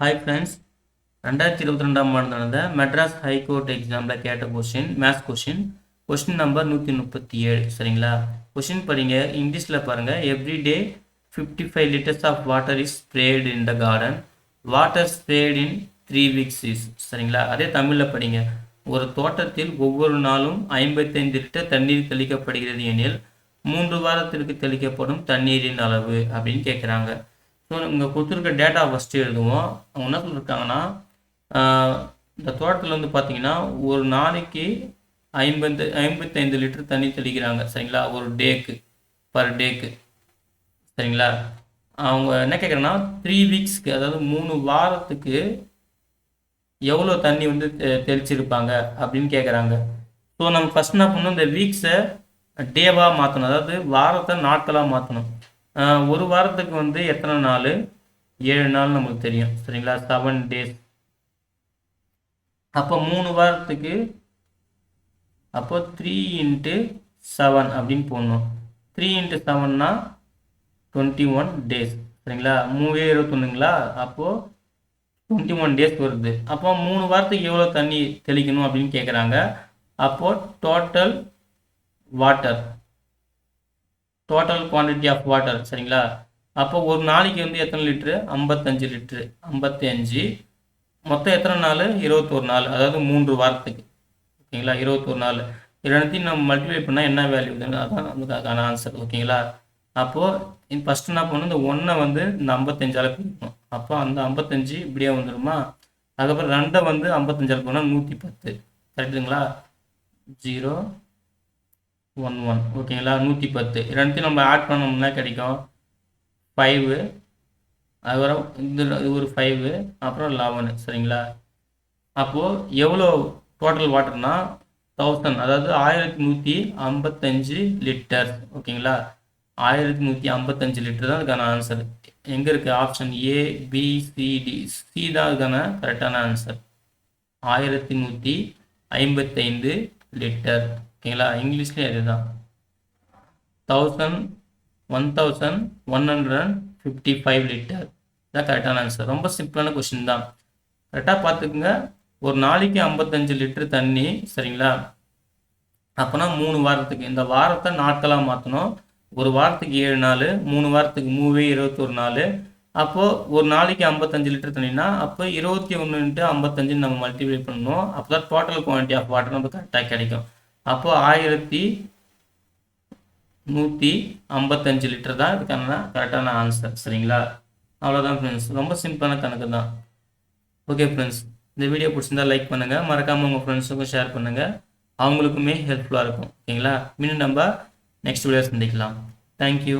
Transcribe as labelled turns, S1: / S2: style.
S1: Hi friends ரெண்டாயிரத்தி இருபத்தி ரெண்டாம் ஆண்டு நடந்த மெட்ராஸ் ஹைகோர்ட் எக்ஸாமில் கேட்ட question maths question question number நூற்றி முப்பத்தி ஏழு. சரிங்களா? கொஷின் படிங்க. இங்கிலீஷில் பாருங்கள் every day fifty five litres of water is sprayed in the garden water sprayed in three weeks is சரிங்களா? அதே தமிழில் படிங்க. ஒரு தோட்டத்தில் ஒவ்வொரு நாளும் ஐம்பத்தைந்து லிட்டர் தண்ணீர் தெளிக்கப்படுகிறது எனில் மூன்று வாரத்திற்கு தெளிக்கப்படும் தண்ணீரின் அளவு அப்படின்னு கேட்குறாங்க ஸோ இங்கே கொடுத்துருக்க டேட்டா ஃபஸ்ட்டு எழுதுவோம். அவங்க என்ன சொல்லியிருக்காங்கன்னா இந்த தோட்டத்தில் வந்து பார்த்தீங்கன்னா ஒரு நாளைக்கு ஐம்பது ஐம்பத்தைந்து லிட்டர் தண்ணி தெளிக்கிறாங்க சரிங்களா? ஒரு டேக்கு பர் டேக்கு சரிங்களா? அவங்க என்ன கேட்குறாங்கன்னா த்ரீ வீக்ஸ்க்கு அதாவது மூணு வாரத்துக்கு எவ்வளோ தண்ணி வந்து தெ- தெளிச்சிருப்பாங்க அப்படின்னு கேட்குறாங்க ஸோ நம்ம ஃபஸ்ட் என்ன பண்ணணும்? இந்த வீக்ஸை டேவாக மாற்றணும் அதாவது வாரத்தை நாட்களாக மாற்றணும் ஒரு வாரத்துக்கு வந்து எத்தனை நாள்? ஏழு நாள் நமக்கு தெரியும். சரிங்களா? செவன் டேஸ் அப்போ மூணு வாரத்துக்கு அப்போ த்ரீ இன்ட்டு செவன் அப்படின்னு போடணும். த்ரீ இன்ட்டு செவன்னா டுவெண்ட்டி ஒன் டேஸ் சரிங்களா? மூவே இருபத்தொன்னுங்களா? அப்போது டுவெண்ட்டி ஒன் டேஸ் வருது. அப்போ மூணு வாரத்துக்கு எவ்வளோ தண்ணி தெளிக்கணும் அப்படின்னு கேட்குறாங்க அப்போது total water total quantity of water சரிங்களா? அப்போ ஒரு நாளைக்கு வந்து எத்தனை லிட்ரு ஐம்பத்தஞ்சு லிட்ரு ஐம்பத்தி அஞ்சு மொத்தம் எத்தனை நாள்? இருபத்தோரு நாள். அதாவது மூன்று வாரத்துக்கு. ஓகேங்களா? இருபத்தோரு நாள். இரண்டத்தையும் நம்ம மல்டிப்ளை பண்ணால் என்ன வேல்யூ அதான் அதுக்கான ஆன்சர் ஓகேங்களா? அப்போது ஃபஸ்ட்டு என்ன பண்ணணும்? இந்த ஒன்றை வந்து இந்த ஐம்பத்தஞ்சால் பிரிக்கணும் அப்போ அந்த ஐம்பத்தஞ்சு இப்படியே வந்துடுமா அதுக்கப்புறம் ரெண்டை வந்து ஐம்பத்தஞ்சால் போனால் நூற்றி பத்து. கரெக்டுங்களா ஜீரோ ஒன் ஒன் ஓகேங்களா நூற்றி பத்து ரெண்டுத்தையும் நம்ம ஆட் பண்ணோம்னா கிடைக்கும். ஃபைவு அதுக்கப்புறம் இது ஒரு ஃபைவு அப்புறம் லெவனு சரிங்களா? அப்போது எவ்வளோ டோட்டல் வாட்டர்னா தௌசண்ட் அதாவது ஆயிரத்தி நூற்றி ஐம்பத்தஞ்சு லிட்டர் ஓகேங்களா? ஆயிரத்தி நூற்றி ஐம்பத்தஞ்சு லிட்டர் தான் அதுக்கான ஆன்சர் எங்கே இருக்குது option A B C D C தான் அதுக்கான கரெக்டான ஆன்சர் ஆயிரத்தி நூற்றி ஐம்பத்தைந்து லிட்டர் ஓகேங்களா? இங்கிலீஷ்லேயே அதுதான் thousand one thousand one hundred fifty five litre இதான் கரெக்டான ஆன்சர் ரொம்ப சிம்பிளான கொஷின் தான். கரெக்டாக பார்த்துக்குங்க. ஒரு நாளைக்கு ஐம்பத்தஞ்சு லிட்டர் தண்ணி சரிங்களா? அப்போனா மூணு வாரத்துக்கு. இந்த வாரத்தை நாட்களாக மாற்றணும் ஒரு வாரத்துக்கு ஏழு நாள் மூணு வாரத்துக்கு மூவே இருபத்தொரு நாள். அப்போது ஒரு நாளைக்கு ஐம்பத்தஞ்சு லிட்டர் தண்ணினா அப்போ இருபத்தி ஒன்று இன்ட்டு ஐம்பத்தஞ்சு நம்ம மல்டிப்ளை பண்ணணும். அப்போ தான் டோட்டல் குவான்டிட்டி ஆஃப் வாட்டர் நமக்கு கரெக்டாக கிடைக்கும். அப்போது ஆயிரத்தி நூற்றி ஐம்பத்தஞ்சு லிட்டர் தான் இதுக்கான கரெக்டான ஆன்சர் சரிங்களா? அவ்வளோதான் ஃப்ரெண்ட்ஸ் ரொம்ப சிம்பிளான கணக்கு தான். ஓகே ஃப்ரெண்ட்ஸ் இந்த வீடியோ பிடிச்சிருந்தா லைக் பண்ணுங்கள் மறக்காமல் உங்கள் ஃப்ரெண்ட்ஸுக்கும் ஷேர் பண்ணுங்கள் அவங்களுக்குமே ஹெல்ப்ஃபுல்லாக இருக்கும். ஓகேங்களா மீண்டும் நம்ம நெக்ஸ்ட் வீடியோ சந்திக்கலாம். தேங்க்யூ